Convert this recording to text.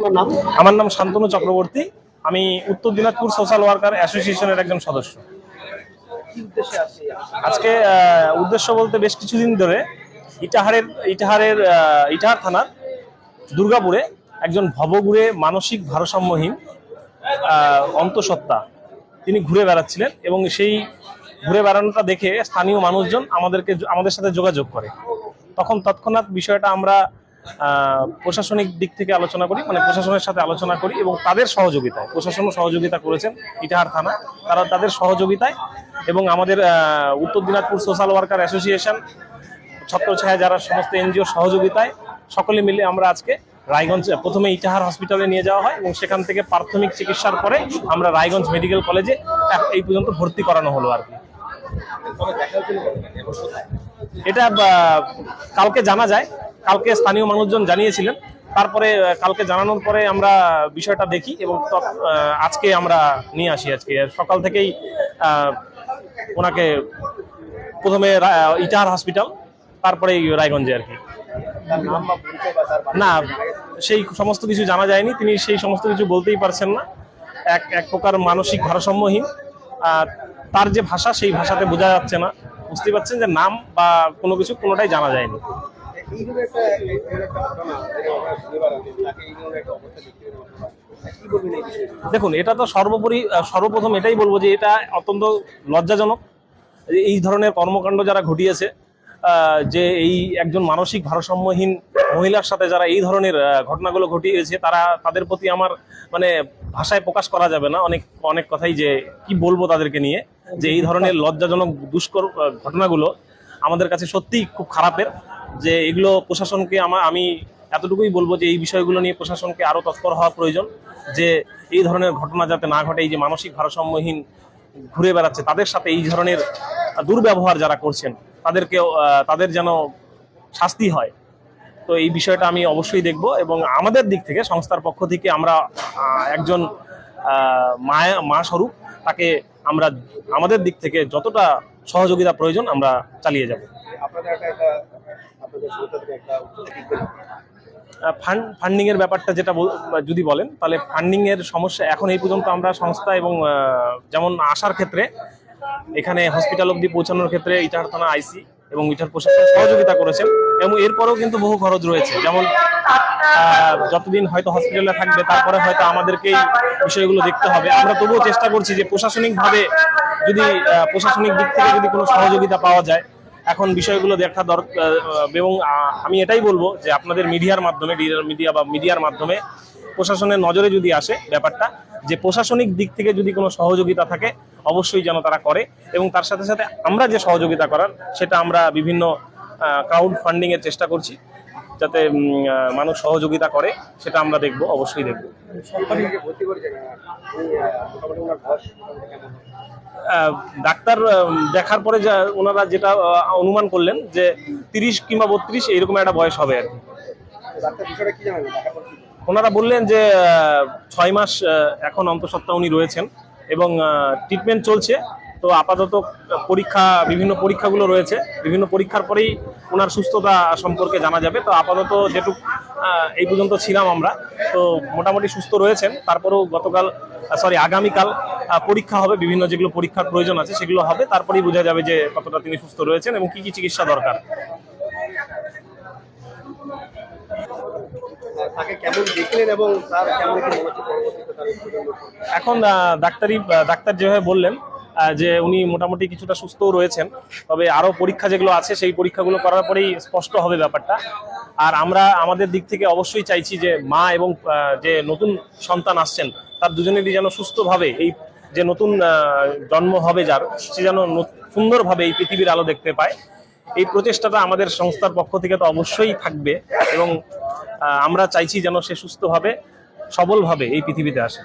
আপনার নাম? আমার নাম শান্তনু চক্রবর্তী। আমি উত্তর দিনাজপুর সোশ্যাল ওয়ার্কার অ্যাসোসিয়েশনের একজন সদস্য। আজকে উদ্দেশ্য বলতে বেশ কিছুদিন ধরে ইটাহারের ইটাহারের ইটাহার থানার দুর্গাপুরে একজন ভবঘুরে মানসিক ভারসাম্যহীন অন্তঃসত্ত্বা তিনি ঘুরে বেড়াচ্ছিলেন এবং সেই ঘুরে বেড়ানোটা দেখে স্থানীয় মানুষজন আমাদেরকে আমাদের সাথে যোগাযোগ করে। তখন তৎক্ষণাৎ বিষয়টা আমরা প্রশাসনিক দিক থেকে আলোচনা করি মানে প্রশাসনের সাথে আলোচনা করি এবং তাদের সহযোগিতায় প্রশাসনও সহযোগিতা করেছেন ইটাহার থানা তারা তাদের সহযোগিতায় এবং আমাদের Uttar Dinajpur social worker association ছত্রছায়া যারা সমস্ত এনজিও সহযোগিতায় সকলে মিলে আমরা আজকে রায়গঞ্জ প্রথমে ইটাহার হসপিটালে নিয়ে যাওয়া হয় এবং সেখান থেকে প্রাথমিক চিকিৎসার পরে আমরা রায়গঞ্জ মেডিকেল কলেজে এই পর্যন্ত ভর্তি করানো হলো আর কি। এটা কালকে জানা যায়। কালকে স্থানীয় মানুষজন জানিয়েছিলেন। তারপরে কালকে জানানোর পরে আমরা বিষয়টা দেখি এবং আজকে আমরা নিয়ে আসি আজকে। সকাল থেকেই ওনাকে প্রথমে ইটাহার হসপিটাল, তারপরে রায়গঞ্জে আর কি। না, সেই সমস্ত কিছু জানা যায়নি। তিনি সেই সমস্ত কিছু বলতেই পারছেন না। এক এক প্রকার মানসিক ভারসাম্যহীন। তার যে ভাষা, সেই ভাষাতে বোঝা যাচ্ছে না। বুঝতে পারছেন যে নাম বা কোনো কিছু কোনোটাই জানা যায়নি। দেখুন, এটা তো সর্বোপরি সর্বপ্রথম এটাই বলব যে এটা অত্যন্ত লজ্জাজনক। এই ধরনের কর্মকাণ্ড যারা ঘটিয়েছে যে এই একজন মানসিক ভারসাম্যহীন মহিলার সাথে যারা এই ধরনের ঘটনাগুলো ঘটিয়েছে, তারা তাদের প্রতি আমার মানে ভাষায় প্রকাশ করা যাবে না। অনেক অনেক কথাই যে কি বলব তাদেরকে নিয়ে, যে এই ধরনের লজ্জাজনক, দুষ্কর ঘটনাগুলো আমাদের কাছে সত্যিই খুব খারাপের। যে এগুলো প্রশাসনকে আমার আমি এতটুকুই বলব যে এই বিষয়গুলো নিয়ে প্রশাসনকে আরও তৎপর হওয়া প্রয়োজন, যে এই ধরনের ঘটনা যাতে না ঘটে, এই যে মানসিক ভারসাম্যহীন ঘুরে বেড়াচ্ছে, তাদের সাথে এই ধরনের দুর্ব্যবহার যারা করছেন তাদেরকে তাদের যেন শাস্তি হয়। তো এই বিষয়টা আমি অবশ্যই দেখব এবং আমাদের দিক থেকে, সংস্থার পক্ষ থেকে আমরা একজন মায়া মা স্বরূপ তাকে আমরা আমাদের দিক থেকে যতটা সহযোগিতা প্রয়োজন আমরা চালিয়ে যাব। আপনাদের একটা ফান্ড ফান্ডিং এর ব্যাপারটা যেটা যদি বলেন, তাহলে ফান্ডিং এর সমস্যা এখন এই পর্যন্ত আমরা সংস্থা এবং যেমন আসার ক্ষেত্রে, এখানে হসপিটাল অবধি পৌঁছানোর ক্ষেত্রে ইটার থানা আইসি এবং ইটার প্রশাসন সহযোগিতা করেছেন এবং এরপরেও কিন্তু বহু খরচ রয়েছে। যেমন যতদিন হয়তো হসপিটালে থাকবে, তারপরে হয়তো আমাদেরকেই বিষয়গুলো দেখতে হবে। আমরা তবুও চেষ্টা করছি যে প্রশাসনিকভাবে যদি প্রশাসনিক দিক থেকে যদি কোনো সহযোগিতা পাওয়া যায় এখন বিষয়গুলো দেখা দর এবং আমি এটাই বলব যে আপনাদের মিডিয়ার মাধ্যমে, ডিজিটাল মিডিয়া বা মিডিয়ার মাধ্যমে প্রশাসনের নজরে যদি আসে ব্যাপারটা, যে প্রশাসনিক দিক থেকে যদি কোনো সহযোগিতা থাকে, অবশ্যই যেন তারা করে এবং তার সাথে সাথে আমরা যে সহযোগিতা করার, সেটা আমরা বিভিন্ন ক্রাউড ফান্ডিংয়ের চেষ্টা করছি। যাতে মানুষ সহযোগিতা করে, সেটা আমরা দেখব, অবশ্যই দেখব। ডাক্তার দেখার পরে যা, ওনারা যেটা অনুমান করলেন যে তিরিশ কিংবা বত্রিশ এইরকম একটা বয়স হবে আর কি। ওনারা বললেন যে ছয় মাস এখন অন্তঃসত্ত্বা উনি রয়েছেন এবং ট্রিটমেন্ট চলছে। তো আপাতত পরীক্ষা বিভিন্ন পরীক্ষাগুলো রয়েছে। বিভিন্ন পরীক্ষার পরেই ওনার সুস্থতা সম্পর্কে জানা যাবে। তো আপাতত যেটুক এই পর্যন্ত ছিলাম আমরা। তো মোটামুটি সুস্থ রয়েছেন। তারপরেও গতকাল সরি আগামীকাল পরীক্ষা হবে। বিভিন্ন যেগুলো পরীক্ষার প্রয়োজন আছে সেগুলো হবে। তারপরেই বোঝা যাবে যে কতটা তিনি সুস্থ রয়েছেন এবং কি কি চিকিৎসা দরকার। এখন ডাক্তারি ডাক্তার যেভাবে বললেন যে উনি মোটামুটি কিছুটা সুস্থও রয়েছেন, তবে আরও পরীক্ষা যেগুলো আছে সেই পরীক্ষাগুলো করার পরেই স্পষ্ট হবে ব্যাপারটা। আর আমরা আমাদের দিক থেকে অবশ্যই চাইছি যে মা এবং যে নতুন সন্তান আসছেন, তার দুজনেরই যেন সুস্থভাবে এই যে নতুন জন্ম হবে যার, সে যেন সুন্দরভাবে এই পৃথিবীর আলো দেখতে পায়। এই প্রচেষ্টাটা আমাদের সংস্থার পক্ষ থেকে তো অবশ্যই থাকবে এবং আমরা চাইছি যেন সে সুস্থভাবে, সবলভাবে এই পৃথিবীতে আসে।